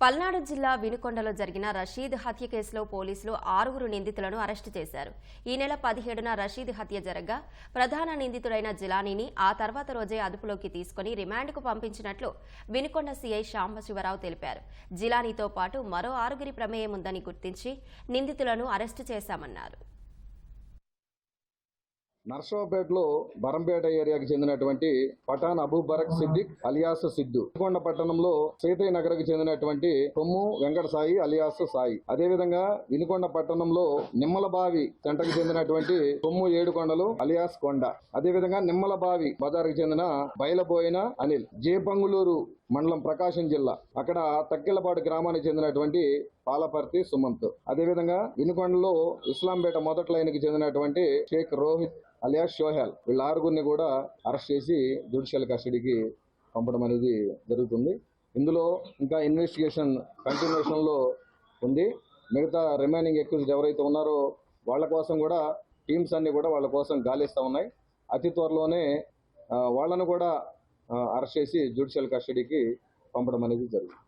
పల్నాడు జిల్లా వినుకొండలో జరిగిన రషీద్ హత్య కేసులో పోలీసులు ఆరుగురు నిందితులను అరెస్టు చేశారు. ఈ నెల పదిహేడున రషీద్ హత్య జరగ్గా ప్రధాన నిందితుడైన జిలానీని ఆ తర్వాత రోజే అదుపులోకి తీసుకుని రిమాండ్కు పంపించినట్లు వినుకొండ సీఐ శాంబశివరావు తెలిపారు. జిలానీతో పాటు మరో ఆరుగురి ప్రమేయం ఉందని గుర్తించి నిందితులను అరెస్టు చేశామన్నారు. నర్సరావుపేటలో బరంపేట ఏరియాకి చెందినటువంటి పఠాన్ అబూబరక్ సిద్దిక్ అలియాస్ సిద్దు. వినుకొండ పట్టణంలో సీతయ్య నగర్కి చెందినటువంటి కొమ్ము వెంకట సాయి అలియాస్ సాయి. అదేవిధంగా వినుకొండ పట్టణంలో నిమ్మలబావి చెంటకు చెందినటువంటి కొమ్ము ఏడుకొండలు అలియాస్ కొండ. అదేవిధంగా నిమ్మలబావి బజార్కి చెందిన బయలబోయిన అనిల్. జేపంగులూరు మండలం ప్రకాశం జిల్లా. అక్కడ తక్కిలపాడు గ్రామానికి చెందినటువంటి పాలపర్తి సుమంత్. అదేవిధంగా వినుకొండలో ఇస్లాంపేట మొదటి లైన్కి చెందినటువంటి షేక్ రోహిత్ అలియాస్ షోహెల్ వీళ్ళ ఆరుగురిని కూడా అరెస్ట్ చేసి జుడిషియల్ కస్టడీకి పంపడం అనేది జరుగుతుంది. ఇందులో ఇంకా ఇన్వెస్టిగేషన్ కంటిన్యూషన్లో ఉంది. మిగతా రిమైనింగ్ ఎక్యూజ్డ్ ఎవరైతే ఉన్నారో వాళ్ళ కోసం కూడా టీమ్స్ అన్ని కూడా వాళ్ళ కోసం గాలిస్తూ ఉన్నాయి. అతి త్వరలోనే వాళ్ళను కూడా అరెస్ట్ చేసి జ్యుడిషియల్ కస్టడీకి పంపడం అనేది జరుగుతుంది